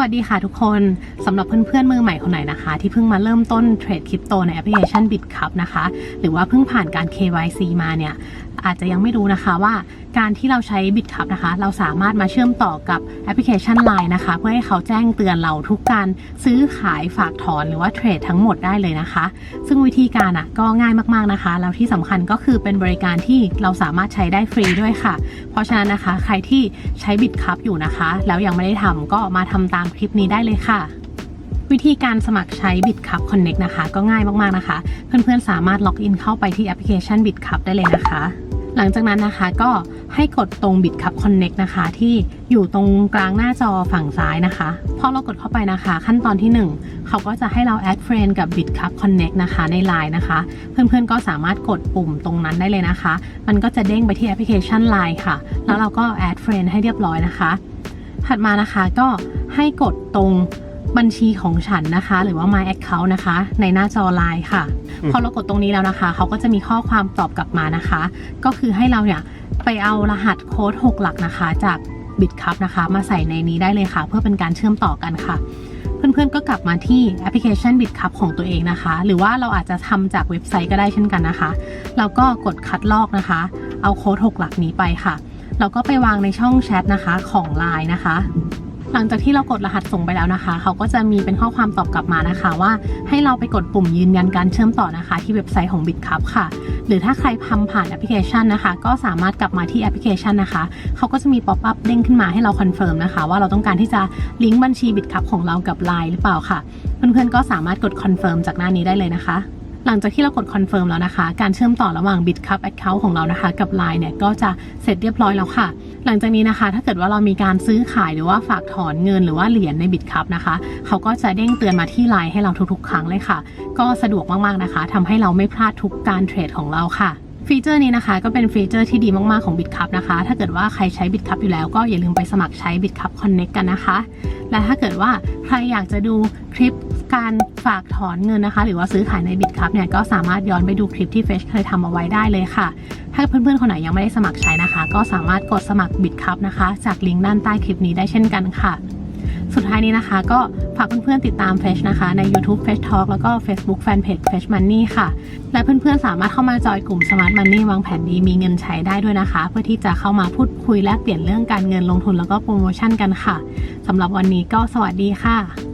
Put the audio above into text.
วัสดีค่ะทุกคนสำหรับเพื่อนๆมือใหม่คนไหนนะคะ ที่เพิ่งมาเริ่มต้นเทรดคริปโตในแอปพลิเคชัน BitCup นะคะ หรือว่าเพิ่งผ่านการ KYC มาเนี่ย อาจจะยังไม่รู้นะคะว่าการที่เราใช้ BitCup นะคะ เราสามารถมาเชื่อมต่อกับแอปพลิเคชัน Line นะคะ เพื่อให้เขาแจ้งเตือนเราทุกการซื้อขายฝากถอนหรือว่าเทรดทั้งหมดได้เลยนะคะ ซึ่งวิธีการอะก็ง่ายมากๆนะคะ แล้วที่สำคัญก็คือเป็นบริการที่เราสามารถใช้ได้ฟรีด้วยค่ะ เพราะฉะนั้นนะคะ ใครที่ใช้บิตคัพอยู่นะคะ แล้วยังไม่ได้ทำก็มาทำตามคลิปนี้ได้เลยค่ะวิธีการสมัครใช้ BitCup Connect นะคะ ก็ง่ายมาก ๆ นะคะ เพื่อน ๆ สามารถล็อกอินเข้าไปที่แอปพลิเคชัน BitCup ได้เลยนะคะ หลังจากนั้นนะคะก็ให้กดตรง BitCup Connect นะคะ ที่อยู่ตรงกลางหน้าจอฝั่งซ้ายนะคะพอเรากดเข้าไปนะคะ ขั้นตอนที่ 1 เขาก็จะให้เรา add friend กับ BitCup Connect นะคะใน Line นะคะ เพื่อนๆก็สามารถกดปุ่มตรงนั้นได้เลยนะคะ มันก็จะเด้งไปที่แอปพลิเคชัน Line ค่ะ แล้วเราก็ add friend ให้เรียบร้อยนะคะ ถัดมานะคะก็ให้กดตรง บัญชีของฉันนะคะ หรือว่า My Account นะคะ ในหน้าจอไลน์ค่ะอืมพอเรากดตรงนี้แล้วนะคะ เขาก็จะมีข้อความตอบกลับมานะคะ ก็คือให้เราเนี่ยไปเอารหัสโค้ด 6 หลักนะคะ จาก BitCup นะคะ มาใส่ในนี้ได้เลยค่ะ เพื่อเป็นการเชื่อมต่อกันค่ะ เพื่อนๆก็กลับมาที่แอปพลิเคชัน BitCup ของตัวเองนะคะ หรือว่าเราอาจจะทำจากเว็บไซต์ก็ได้เช่นกันนะคะ แล้วก็กดคัดลอกนะคะ เอาโค้ด 6 หลักนี้ไปค่ะ เราก็ไปวางในช่องแชทนะคะของ Line นะคะ หลังจากที่เรากดรหัสส่งไปแล้วนะคะ เขาก็จะมีเป็นข้อความตอบกลับมานะคะว่า ให้เราไปกดปุ่มยืนยันการเชื่อมต่อนะคะ ที่เว็บไซต์ของ BitCup ค่ะ หรือถ้าใครทำผ่านแอปพลิเคชันนะคะ ก็สามารถกลับมาที่แอปพลิเคชันนะคะ เขาก็จะมีป๊อปอัพเด้งขึ้นมาให้เราคอนเฟิร์มนะคะ ว่าเราต้องการที่จะลิงก์บัญชี BitCup ของเรากับ Line หรือเปล่าค่ะ เพื่อนๆก็สามารถกดคอนเฟิร์มจากหน้านี้ได้เลยนะคะ หลังจากที่เรากดคอนเฟิร์มแล้วนะคะ การเชื่อมต่อระหว่าง BitCup Account ของเรานะคะ กับ Line เนี่ยก็จะเสร็จเรียบร้อยแล้วค่ะ หลังจากนี้นะคะ ถ้าเกิดว่าเรามีการซื้อขายหรือว่าฝากถอนเงินหรือว่าเหรียญใน BitCup นะคะ เขาก็จะเด้งเตือนมาที่ Line ให้เราทุกๆ ครั้งเลยค่ะ ก็สะดวกมากๆนะคะทำให้เราไม่พลาดทุกการเทรดของเราค่ะฟีเจอร์นี้นะคะก็เป็นฟีเจอร์ที่ดีมาก ๆ ของ BitCup นะคะ ถ้าเกิดว่าใครใช้ BitCup อยู่แล้วก็อย่าลืมไปสมัครใช้ BitCup Connect กันนะคะ และถ้าเกิดว่าใครอยากจะดูคลิป การฝากถอนเงินนะคะ หรือว่าซื้อขายใน BitCup เนี่ยก็สามารถย้อนไปดูคลิปที่เฟชเคยทำเอาไว้ได้เลยค่ะ ถ้าเพื่อนๆ คนไหนยังไม่ได้สมัครใช้นะคะ ก็สามารถกดสมัคร BitCup นะคะ จากลิงก์ด้านใต้คลิปนี้ได้เช่นกันค่ะ สุดท้ายนี้นะคะ ก็ฝากเพื่อนๆติดตามเฟชนะคะ ใน YouTube f e s h Talk แล้วก็ Facebook Fanpage f e s h Money ค่ะ และเพื่อนๆสามารถเข้ามาจอยกลุ่ม Smart Money วางแผนดีมีเงินใช้ได้ด้วยนะคะ เพื่อที่จะเข้ามาพูดคุยแลกเปลี่ยนเรื่องการเงินลงทุนแล้วก็โปรโมชั่นกันค่ะสำหรับวันนี้ก็สวัสดีค่ะ